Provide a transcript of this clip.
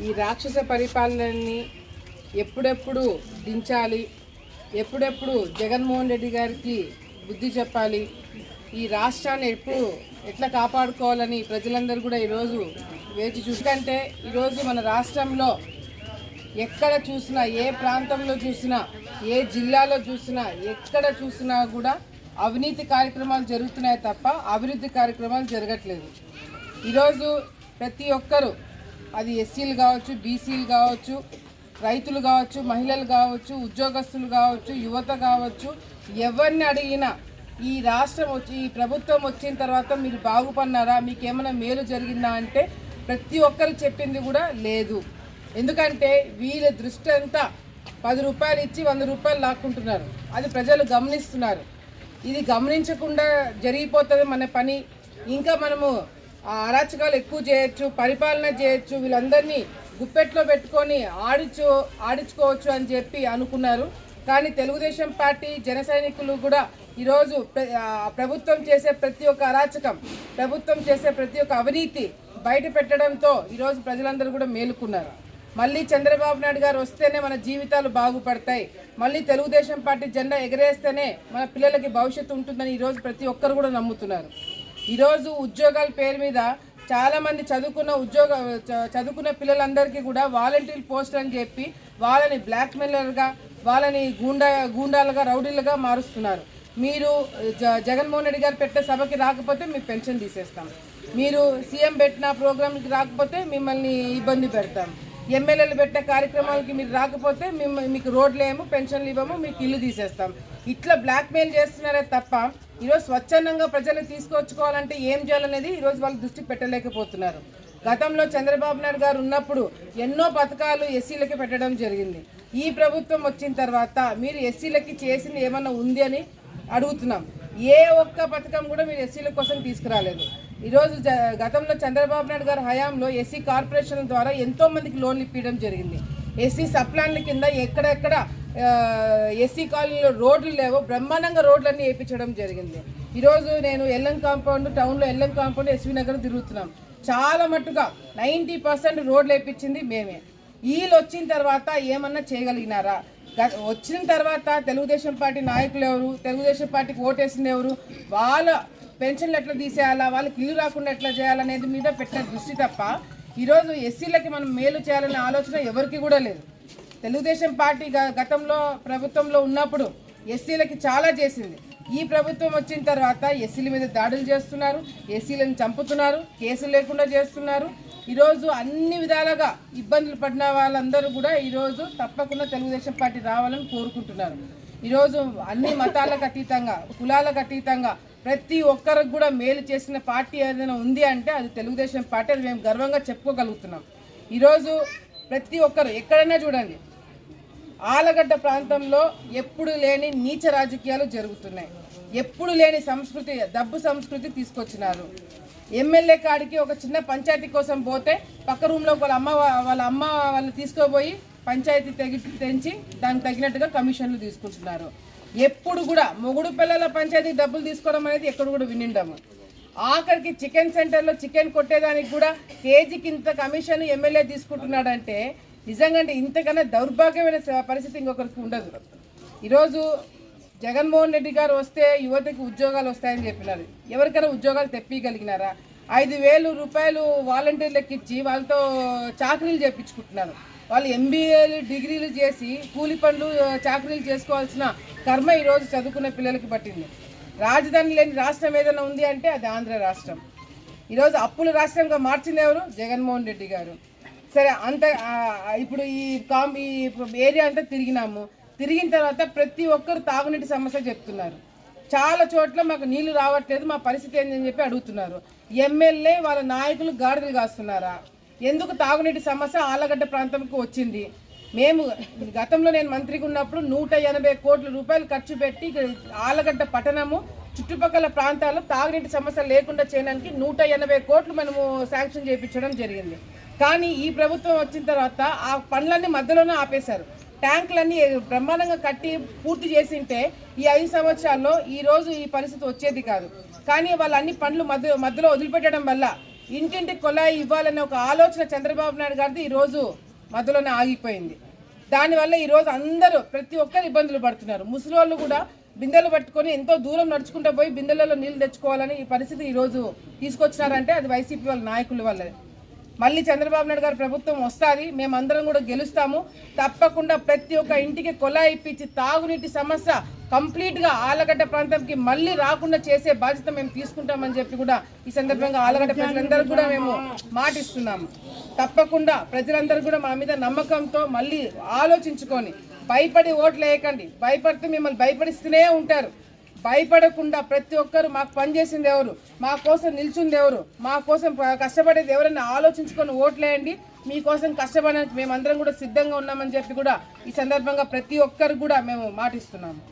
ఈ రాక్షస పరిపాలనని ఎప్పుడెప్పుడు దించాలి? ఎప్పుడెప్పుడు జగన్మోహన్ రెడ్డి గారికి బుద్ధి చెప్పాలి? ఈ రాష్ట్రాన్ని ఎప్పుడు ఎట్లా కాపాడుకోవాలని ప్రజలందరూ కూడా ఈరోజు వేచి చూసుకంటే ఈరోజు మన రాష్ట్రంలో ఎక్కడ చూసినా ఏ ప్రాంతంలో చూసినా ఏ జిల్లాలో చూసినా ఎక్కడ చూసినా కూడా అవినీతి కార్యక్రమాలు జరుగుతున్నాయి తప్ప అభివృద్ధి కార్యక్రమాలు జరగట్లేదు. ఈరోజు ప్రతి ఒక్కరూ అది ఎస్సీలు కావచ్చు బీసీలు కావచ్చు రైతులు కావచ్చు మహిళలు కావచ్చు ఉద్యోగస్తులు కావచ్చు యువత కావచ్చు ఎవరిని అడిగినా ఈ రాష్ట్రం వచ్చి ఈ ప్రభుత్వం వచ్చిన తర్వాత మీరు బాగుపడినారా మీకు ఏమైనా మేలు జరిగిందా అంటే ప్రతి ఒక్కరు చెప్పింది కూడా లేదు. ఎందుకంటే వీళ్ళ దృష్టి అంతా పది రూపాయలు ఇచ్చి వంద రూపాయలు లాక్కుంటున్నారు. అది ప్రజలు గమనిస్తున్నారు. ఇది గమనించకుండా జరిగిపోతుంది మన పని. ఇంకా మనము అరాచకాలు ఎక్కువ చేయొచ్చు పరిపాలన చేయొచ్చు వీళ్ళందరినీ గుప్పెట్లో పెట్టుకొని ఆడించు ఆడించుకోవచ్చు అని చెప్పి అనుకున్నారు. కానీ తెలుగుదేశం పార్టీ జన సైనికులు కూడా ఈరోజు ప్రభుత్వం చేసే ప్రతి ఒక్క అరాచకం ప్రభుత్వం చేసే ప్రతి ఒక్క అవినీతి బయట పెట్టడంతో ఈరోజు ప్రజలందరూ కూడా మేలుకున్నారు. మళ్ళీ చంద్రబాబు నాయుడు గారు వస్తేనే మన జీవితాలు బాగుపడతాయి. మళ్ళీ తెలుగుదేశం పార్టీ జెండా ఎగరేస్తేనే మన పిల్లలకి భవిష్యత్తు ఉంటుందని ఈరోజు ప్రతి ఒక్కరు కూడా నమ్ముతున్నారు. ఈరోజు ఉద్యోగాల పేరు మీద చాలామంది చదువుకున్న ఉద్యోగ చ- చదువుకున్న పిల్లలందరికీ కూడా వాలంటీర్ పోస్ట్ అని చెప్పి వాళ్ళని బ్లాక్మెయిలర్గా వాళ్ళని గూండా గూండాలుగా రౌడీలుగా మారుస్తున్నారు. మీరు జ జగన్మోహన్ రెడ్డి గారు పెట్టే సభకి రాకపోతే మీ పెన్షన్ తీసేస్తాం. మీరు సీఎం పెట్టిన ప్రోగ్రాంకి రాకపోతే మిమ్మల్ని ఇబ్బంది పెడతాం. ఎమ్మెల్యేలు పెట్టే కార్యక్రమాలకి మీరు రాకపోతే మిమ్మ మీకు రోడ్లు ఏమో పెన్షన్లు ఇవ్వము మీకు ఇల్లు తీసేస్తాం. ఇట్లా బ్లాక్మెయిల్ చేస్తున్నారే తప్ప ఈరోజు స్వచ్ఛందంగా ప్రజలు తీసుకొచ్చుకోవాలంటే ఏం చేయాలనేది ఈరోజు వాళ్ళు దృష్టి పెట్టలేకపోతున్నారు. గతంలో చంద్రబాబు నాయుడు గారు ఉన్నప్పుడు ఎన్నో పథకాలు ఎస్సీలకి పెట్టడం జరిగింది. ఈ ప్రభుత్వం వచ్చిన తర్వాత మీరు ఎస్సీలకి చేసింది ఏమన్నా ఉంది అని అడుగుతున్నాం. ఏ ఒక్క పథకం కూడా మీరు ఎస్సీల కోసం తీసుకురాలేదు. ఈరోజు జ గతంలో చంద్రబాబు నాయుడు గారి హయాంలో ఎస్సీ కార్పొరేషన్ ద్వారా ఎంతో మందికి లోన్లు ఇప్పించడం జరిగింది. ఎస్సీ సప్లాన్ల కింద ఎక్కడెక్కడ ఎస్సీ కాలనీలో రోడ్లు లేవో బ్రహ్మాండంగా రోడ్లన్నీ వేయించడం జరిగింది. ఈరోజు నేను ఎల్లం కాంపౌండ్ టౌన్లో ఎల్లం కాంపౌండ్ ఎస్వీ నగర్ తిరుగుతున్నాం. చాలా మట్టుగా నైంటీ పర్సెంట్ రోడ్లు వేయించింది మేమే. వీళ్ళు వచ్చిన తర్వాత ఏమన్నా చేయగలిగినారా? గ- వచ్చిన తర్వాత తెలుగుదేశం పార్టీ నాయకులు ఎవరు? తెలుగుదేశం పార్టీకి ఓటేసింది ఎవరు? వాళ్ళ పెన్షన్లు ఎట్లా తీసేయాలా? వాళ్ళకి ఇల్లు రాకుండా ఎట్లా చేయాలనేది మీద పెట్టిన దృష్టి తప్ప ఈరోజు ఎస్సీలకి మనం మేలు చేయాలనే ఆలోచన ఎవరికి కూడా లేదు. తెలుగుదేశం పార్టీ గ- గతంలో ప్రభుత్వంలో ఉన్నప్పుడు ఎస్సీలకి చాలా చేసింది. ఈ ప్రభుత్వం వచ్చిన తర్వాత ఎస్సీల మీద దాడులు చేస్తున్నారు ఎస్సీలను చంపుతున్నారు కేసులు లేకుండా చేస్తున్నారు. ఈరోజు అన్ని విధాలుగా ఇబ్బందులు పడిన వాళ్ళందరూ కూడా ఈరోజు తప్పకుండా తెలుగుదేశం పార్టీ రావాలని కోరుకుంటున్నారు. ఈరోజు అన్ని మతాలకు అతీతంగా కులాలకు అతీతంగా ప్రతి ఒక్కరికి కూడా మేలు చేసిన పార్టీ ఏదైనా ఉంది అంటే అది తెలుగుదేశం పార్టీ అది మేము గర్వంగా చెప్పుకోగలుగుతున్నాం. ఈరోజు ప్రతి ఒక్కరు ఎక్కడైనా చూడండి ఆలగడ్డ ప్రాంతంలో ఎప్పుడు లేని నీచ రాజకీయాలు జరుగుతున్నాయి. ఎప్పుడు లేని సంస్కృతి డబ్బు సంస్కృతి తీసుకొచ్చినారు. ఎమ్మెల్యే కాడికి ఒక చిన్న పంచాయతీ కోసం పోతే పక్క రూమ్లో వాళ్ళ అమ్మ వాళ్ళ అమ్మ వాళ్ళు తీసుకోబోయి పంచాయతీ తెగి తెంచి దానికి తగినట్టుగా కమిషన్లు తీసుకుంటున్నారు. ఎప్పుడు కూడా మొగుడు పిల్లల పంచాయతీ డబ్బులు తీసుకోవడం అనేది ఎక్కడ కూడా వినిండము. ఆఖరికి చికెన్ సెంటర్లో చికెన్ కొట్టేదానికి కూడా కేజీకి ఇంత కమిషన్ ఎమ్మెల్యే తీసుకుంటున్నాడంటే నిజంగా అంటే ఇంతకన్నా దౌర్భాగ్యమైన పరిస్థితి ఇంకొకరికి ఉండదు. ఈరోజు జగన్మోహన్ రెడ్డి గారు వస్తే యువతకి ఉద్యోగాలు వస్తాయని చెప్పినారు. ఎవరికైనా ఉద్యోగాలు తెప్పిగలిగినారా ఐదు వేలు రూపాయలు వాలంటీర్లకు ఇచ్చి వాళ్ళతో చాకరీలు చేపించుకుంటున్నారు. వాళ్ళు ఎంబీఏలు డిగ్రీలు చేసి కూలి పనులు చాకరీలు చేసుకోవాల్సిన కర్మ ఈరోజు చదువుకున్న పిల్లలకి పట్టింది. రాజధాని లేని రాష్ట్రం ఏదైనా ఉంది అంటే అది ఆంధ్ర రాష్ట్రం. ఈరోజు అప్పుల రాష్ట్రంగా మార్చింది ఎవరు? జగన్మోహన్ రెడ్డి గారు. సరే అంత ఇప్పుడు ఈ కామ్ ఈ ఏరియా అంతా తిరిగినాము. తిరిగిన తర్వాత ప్రతి ఒక్కరు తాగునీటి సమస్య చెప్తున్నారు. చాలా చోట్ల మాకు నీళ్ళు రావట్లేదు మా పరిస్థితి ఏంటని చెప్పి అడుగుతున్నారు. ఎమ్మెల్యే వాళ్ళ నాయకులు గాడిదలు కాస్తున్నారా? ఎందుకు తాగునీటి సమస్య ఆలగడ్డ ప్రాంతంకు వచ్చింది? మేము గతంలో నేను మంత్రిగా ఉన్నప్పుడు నూట ఎనభై కోట్ల రూపాయలు ఖర్చు పెట్టి ఆలగడ్డ పట్టణము చుట్టుపక్కల ప్రాంతాల్లో తాగునీటి సమస్య లేకుండా చేయడానికి నూట ఎనభై కోట్లు మనము శాంక్షన్ చేయించడం జరిగింది. కానీ ఈ ప్రభుత్వం వచ్చిన తర్వాత ఆ పనులన్నీ మధ్యలోనే ఆపేశారు. ట్యాంకులన్నీ బ్రహ్మాండంగా కట్టి పూర్తి చేసింటే ఈ ఐదు సంవత్సరాల్లో ఈ రోజు ఈ పరిస్థితి వచ్చేది కాదు. కానీ వాళ్ళు అన్ని పనులు మధ్య మధ్యలో వదిలిపెట్టడం వల్ల ఇంటింటి కొలాయి ఇవ్వాలనే ఒక ఆలోచన చంద్రబాబు నాయుడు గారిది ఈరోజు మధ్యలోనే ఆగిపోయింది. దానివల్ల ఈరోజు అందరూ ప్రతి ఒక్కరు ఇబ్బందులు పడుతున్నారు. ముసలి వాళ్ళు కూడా బిందెలు పట్టుకొని ఎంతో దూరం నడుచుకుంటూ పోయి బిందెలలో నీళ్ళు తెచ్చుకోవాలని ఈ పరిస్థితి ఈరోజు తీసుకొచ్చినారంటే అది వైసీపీ వాళ్ళ నాయకుల వల్లనే మళ్ళీ చంద్రబాబు నాయుడు గారు ప్రభుత్వం వస్తుంది మేమందరం కూడా గెలుస్తాము. తప్పకుండా ప్రతి ఒక్క ఇంటికి కొలా ఇప్పించి తాగునీటి సమస్య కంప్లీట్గా ఆలగడ్డ ప్రాంతంకి మళ్ళీ రాకుండా చేసే బాధ్యత మేము తీసుకుంటామని చెప్పి కూడా ఈ సందర్భంగా ఆలగడ్డ ప్రజలందరూ కూడా మేము మాటిస్తున్నాము. తప్పకుండా ప్రజలందరూ కూడా మా మీద నమ్మకంతో మళ్ళీ ఆలోచించుకొని భయపడి ఓట్లు వేయకండి. భయపడితే మిమ్మల్ని భయపడిస్తూనే ఉంటారు. భయపడకుండా ప్రతి ఒక్కరు మాకు పనిచేసింది ఎవరు? మా కోసం నిల్చుంది ఎవరు? మా కోసం కష్టపడేది ఎవరైనా ఆలోచించుకొని ఓట్లేయండి. మీకోసం కష్టపడడానికి మేమందరం కూడా సిద్ధంగా ఉన్నామని చెప్పి కూడా ఈ సందర్భంగా ప్రతి ఒక్కరు కూడా మేము మాటిస్తున్నాము.